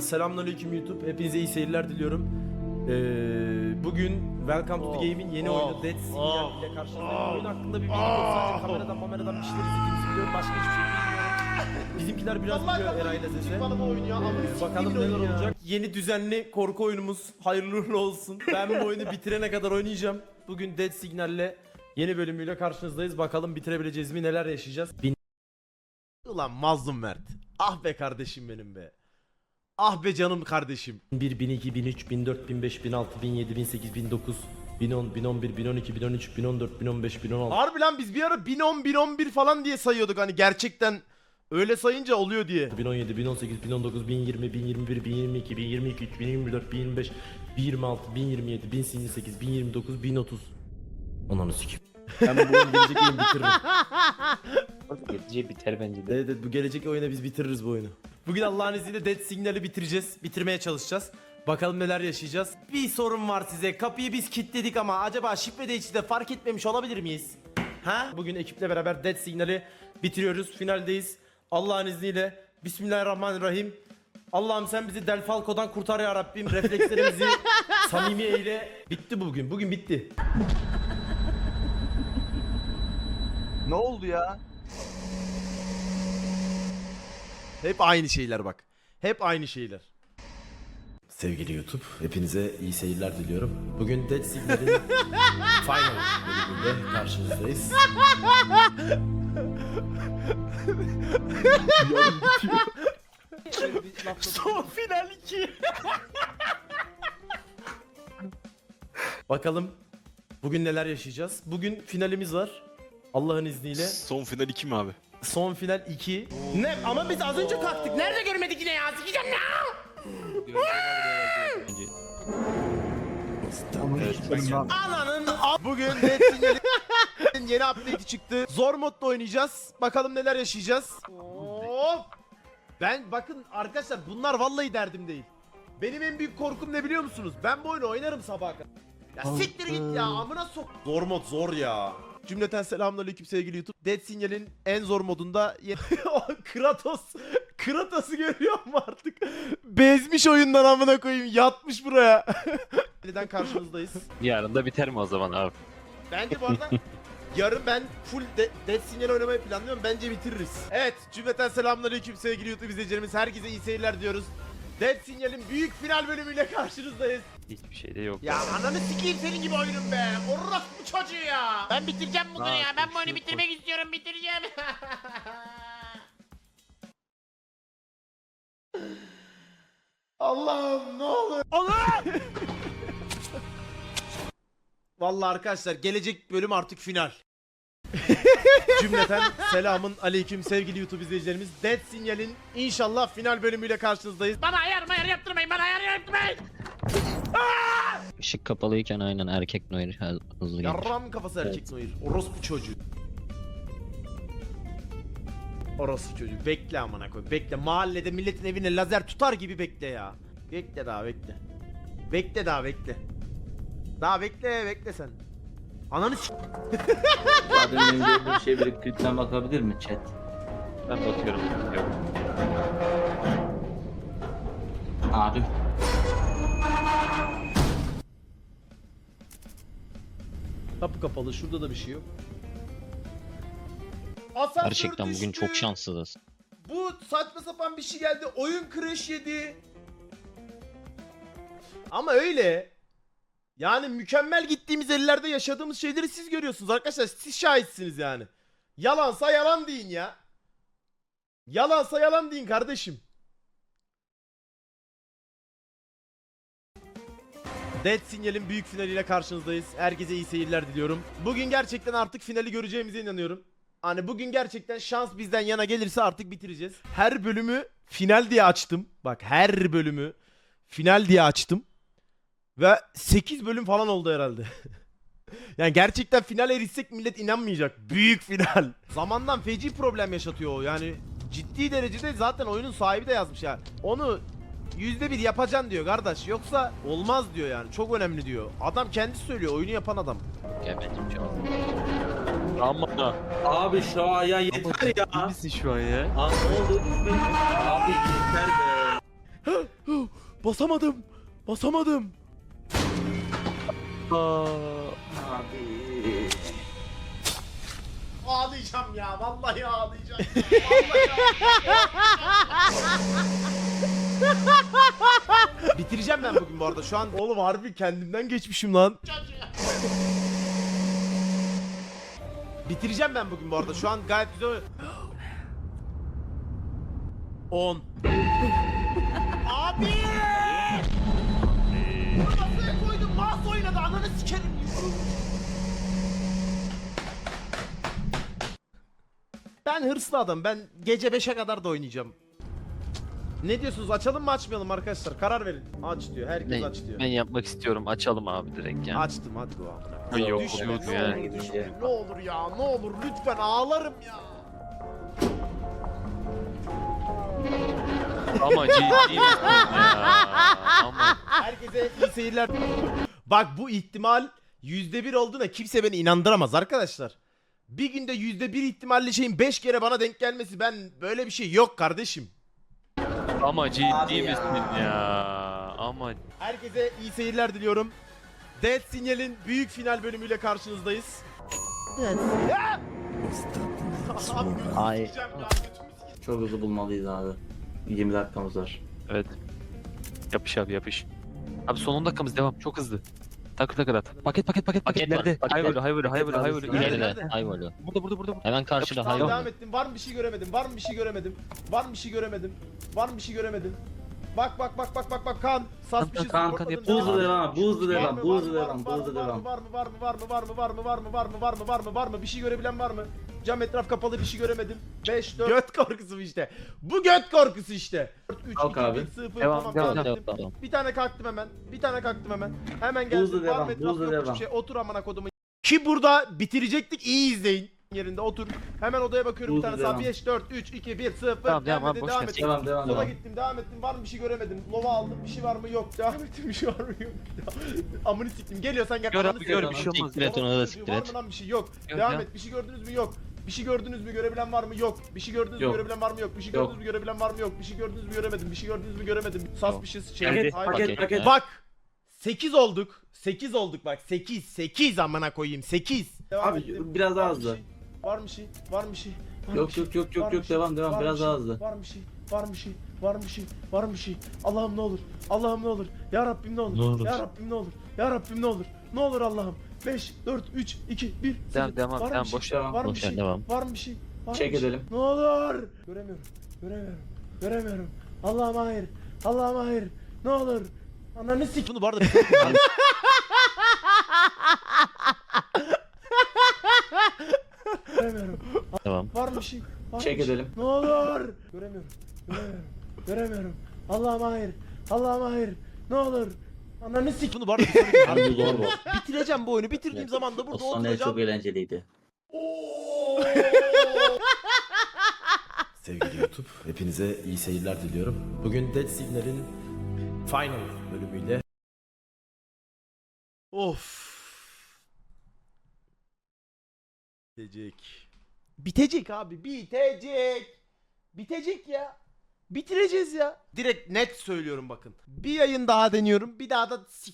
Selamünaleyküm YouTube. Hepinize iyi seyirler diliyorum. Ee, bugün Welcome to the Game'in yeni oyunu Dead Signal ile karşınızdayım. Oyun hakkında bir bilgim yok. Sadece kameradan kameradan bir şeyler izlediğimizi biliyorum. Başka hiçbir şey bilmiyorum. Bizimkiler biraz biliyor Eray'la Zeze. Ee, bakalım neler olacak. Yeni düzenli korku oyunumuz hayırlı uğurlu olsun. Ben bu oyunu bitirene kadar oynayacağım. Bugün Dead Signal'le yeni bölümüyle karşınızdayız. Bakalım bitirebileceğiz mi neler yaşayacağız. Bin... Ulan mazlum Mert. Ah be kardeşim benim be. Ah be canım kardeşim. 1, 1002, 1003, 1004, 1005, 1006, 1007, 1008, 1009, 1010, 1011, 1012, 1013, 1014, 1015, 1016. Harbi lan biz bir ara 1010, 1011 falan diye sayıyorduk hani gerçekten öyle sayınca oluyor diye. 1017, 1018, 1019, 1020, 1021, 1022, 1022, 1024, 1025, 1026, 1027, 1028, 1029, 1030. Ananı sikeyim. Ben bu oyun gelecek oyun bitiririm. Geleceği biter bence de. Evet, evet bu gelecek oyuna biz bitiririz bu oyunu. Bugün Allah'ın izniyle Dead Signal'i bitireceğiz. Bitirmeye çalışacağız. Bakalım neler yaşayacağız. Bir sorun var size. Kapıyı biz kilitledik ama acaba şifre de fark etmemiş olabilir miyiz? Ha? Bugün ekiple beraber Dead Signal'i bitiriyoruz. Finaldeyiz. Allah'ın izniyle. Bismillahirrahmanirrahim. Allah'ım sen bizi Del Falco'dan kurtar ya Rabbim. Reflekslerimizi samimi eyle. Bitti bugün. Bugün bitti. Ne oldu ya? Hep aynı şeyler bak. Hep aynı şeyler. Sevgili YouTube, hepinize iyi seyirler diliyorum. Bugün Dead Signal'in final bölümünde karşınızdayız. Son final 2. Bakalım bugün neler yaşayacağız. Bugün finalimiz var. Allah'ın izniyle. Son final 2 mi abi? Son final 2. Ne? Ama biz az önce kalktık. Nerede görmedik yine ya? Sikeceğim ya. Ananın a- Bugün Dead Signal'in yeni update'i çıktı. Zor modda oynayacağız. Bakalım neler yaşayacağız. Hop. Ben bakın arkadaşlar bunlar vallahi derdim değil. Benim en büyük korkum ne biliyor musunuz? Ben bu oyunu oynarım sabaha kadar. Ya siktir git ya amına sok. Zor mod zor ya. Cümleten selamünaleyküm sevgili YouTube. Dead Signal'in en zor modunda Kratos Kratos'u görüyor mu artık? Bezmiş oyundan amına koyayım. Yatmış buraya. Yeniden karşınızdayız. yarın da biter mi o zaman abi? Bence bu arada yarın ben full de Dead Signal oynamayı planlıyorum. Bence bitiririz. Evet cümleten selamünaleyküm sevgili YouTube izleyicilerimiz. Herkese iyi seyirler diyoruz. Dead Signal'in büyük final bölümüyle karşınızdayız. Hiçbir şey de yok. Ya ananı sikeyim senin gibi oyunum be. Orospu çocuğu ya. Ben bitireceğim bunu ya. Ben bu oyunu bitirmek istiyorum. Bitireceğim. Allah'ım ne olur. Allah! Vallahi arkadaşlar gelecek bölüm artık final. Cümleten selamın aleyküm sevgili YouTube izleyicilerimiz. Dead Signal'in inşallah final bölümüyle karşınızdayız. bana ayar mayar yaptırmayın. Bana ayar yaptırmayın. Işık kapalıyken aynen erkek Noir hızlı gelir. Yarram kafası erkek Noir. Orospu çocuğu. Orospu çocuğu. Bekle amına koy. Bekle. Mahallede milletin evine lazer tutar gibi bekle ya. Bekle daha bekle. Bekle daha bekle. Daha bekle bekle sen. Ananı s- Adem benim gördüğüm şey bir klipten bakabilir mi chat? Ben bakıyorum. Yok. Abi Kapı kapalı. Şurada da bir şey yok. Asansör Gerçekten bugün düştü. çok şanssızız. Bu saçma sapan bir şey geldi. Oyun crash yedi. Ama öyle. Yani mükemmel gittiğimiz ellerde yaşadığımız şeyleri siz görüyorsunuz arkadaşlar. Siz şahitsiniz yani. Yalansa yalan deyin ya. Yalansa yalan deyin kardeşim. Dead Signal'in büyük finaliyle karşınızdayız. Herkese iyi seyirler diliyorum. Bugün gerçekten artık finali göreceğimize inanıyorum. Hani bugün gerçekten şans bizden yana gelirse artık bitireceğiz. Her bölümü final diye açtım. Bak her bölümü final diye açtım. Ve 8 bölüm falan oldu herhalde. yani gerçekten final erişsek millet inanmayacak. Büyük final. Zamandan feci problem yaşatıyor o. Yani ciddi derecede zaten oyunun sahibi de yazmış ya. Onu yüzde bir yapacaksın diyor kardeş. Yoksa olmaz diyor yani. Çok önemli diyor. Adam kendisi söylüyor. Oyunu yapan adam. Gel benim şu an. Ama abi şu an ya yeter ya. misin şu an ya? Aa, ne oldu? Abi yeter be. Basamadım. Basamadım. Abi. Ağlayacağım ya. Vallahi ağlayacağım. Bitireceğim ben bugün bu arada. Şu an oğlum harbi kendimden geçmişim lan. Bitireceğim ben bugün bu arada. Şu an gayet güzel. 10 Ben hırslı adam. Ben gece 5'e kadar da oynayacağım. Ne diyorsunuz? Açalım mı açmayalım arkadaşlar? Karar verin. Aç diyor. Herkes Ben, aç diyor. ben yapmak istiyorum. Açalım abi direkt ya. Açtım hadi bu amına. Ay, yok, Düşme, yok ne yani. olur düşme. Ne olur ya ne olur lütfen ağlarım ya. Ama ciddi misin ya? Ama Herkese iyi seyirler. Bak bu ihtimal %1 olduğuna kimse beni inandıramaz arkadaşlar. Bir günde %1 ihtimalle şeyin 5 kere bana denk gelmesi ben böyle bir şey yok kardeşim. ama ciddi ya. misin ya? Ama Herkese iyi seyirler diliyorum. Dead Signal'in büyük final bölümüyle karşınızdayız. Ya! Abi gözümü Ay. sikeceğim ya, götümü sikeceğim. Çok hızlı bulmalıyız abi. 20 dakikamız var. evet. Yapış abi yapış. Abi son 10 dakikamız devam. Çok hızlı. Takır takır at. Paket paket paket Paket var, paket. Hayvolu hayvolu hayvolu hayvolu. Nerede, İleride. nerede? İleride Ayvalı. Burada burada burada. burada. Hemen karşıda Tamam devam ettim. Var mı bir şey göremedim? Var mı bir şey göremedim? Var mı bir şey göremedim? Var mı bir şey göremedim? Bak bak bak bak bak bak kan. Sas bir şey Kan, kan, buzlu devam, buzlu Var devam, buzlu var devam, var mı, buzlu var devam. Var mı var mı var mı var mı var mı var mı var mı var mı var mı var mı var mı bir şey görebilen var mı? Cam etraf kapalı bir şey göremedim. 5 4 Göt korkusu işte. Bu göt korkusu işte. 3 Kalk 2 abi. 1 0 Devam, tamam devam, devam Devam, devam. Bir tane kalktım hemen. Bir tane kalktım hemen. Hemen geldim. Buzlu Var devam, buzlu devam. bir şey. Otur amına kodumu. Ki burada bitirecektik. iyi izleyin. Yerinde otur. Hemen odaya bakıyorum bir Buzlu tane sağ. devam. 5 4 3 2 1 0. Tamam, devam devam ver. ettim. Devam devam Sola devam. gittim devam ettim var mı bir şey göremedim. Lova aldım bir şey var mı yok. Devam ettim bir şey var mı yok. Amını siktim geliyorsan gel. Gör abi gör bir şey olmaz. Siktir et onu da siktir Var et. mı lan bir şey yok. Yok devam ya. et bir şey gördünüz mü yok. Bir şey gördünüz mü görebilen var mı yok. Bir şey gördünüz mü Yok. görebilen var mı yok. Bir şey Yok. gördünüz mü görebilen var mı yok. Bir şey gördünüz mü göremedim. Bir şey gördünüz mü göremedim. Sas Yok. bir şey şey. Paket, Hayır. paket, paket. Bak 8 olduk. 8 olduk bak. 8 8 amına koyayım. 8. Abi, biraz daha Var bir hızlı. şey, Var mı şey? Var mı şey? Var mı Yok şey? yok yok yok Var yok bir şey? devam devam Var biraz şey? daha hızlı. Var mı şey? Var mı şey? Var mı şey? Var mı şey? Allah'ım ne olur. Allah'ım ne olur. Ya Rabbim ne olur. Ne olur. Ya Rabbim ne olur. Ya Rabbim ne olur. Ne olur Allah'ım. 5 4 3 2 1 Devam devam abi devam boş ver. Devam. Var mı bir Boş ver, şey? devam. Var mı bir şey? Var mı Çek bir şey? edelim. Ne olur. Göremiyorum. Göremiyorum. Göremiyorum. Allah'ım hayır. Allah'ım hayır. Ne olur. Ananı sik. Bunu bu arada Göremiyorum. Devam. Var mı bir şey? Var Çek bir şey? edelim. Ne olur. Göremiyorum. Göremiyorum. Göremiyorum. Allah'ım hayır. Allah'ım hayır. Ne olur. Ananı sik. Bunu bu arada zor bu. bitireceğim bu oyunu. Bitirdiğim zaman da burada el oturacağım. çok eğlenceliydi. Sevgili YouTube, hepinize iyi seyirler diliyorum. Bugün Dead Signal'in final bölümüyle Of. Bitecek. Bitecek abi, bitecek. Bitecek ya. Bitireceğiz ya. Direkt net söylüyorum bakın. Bir yayın daha deniyorum. Bir daha da sike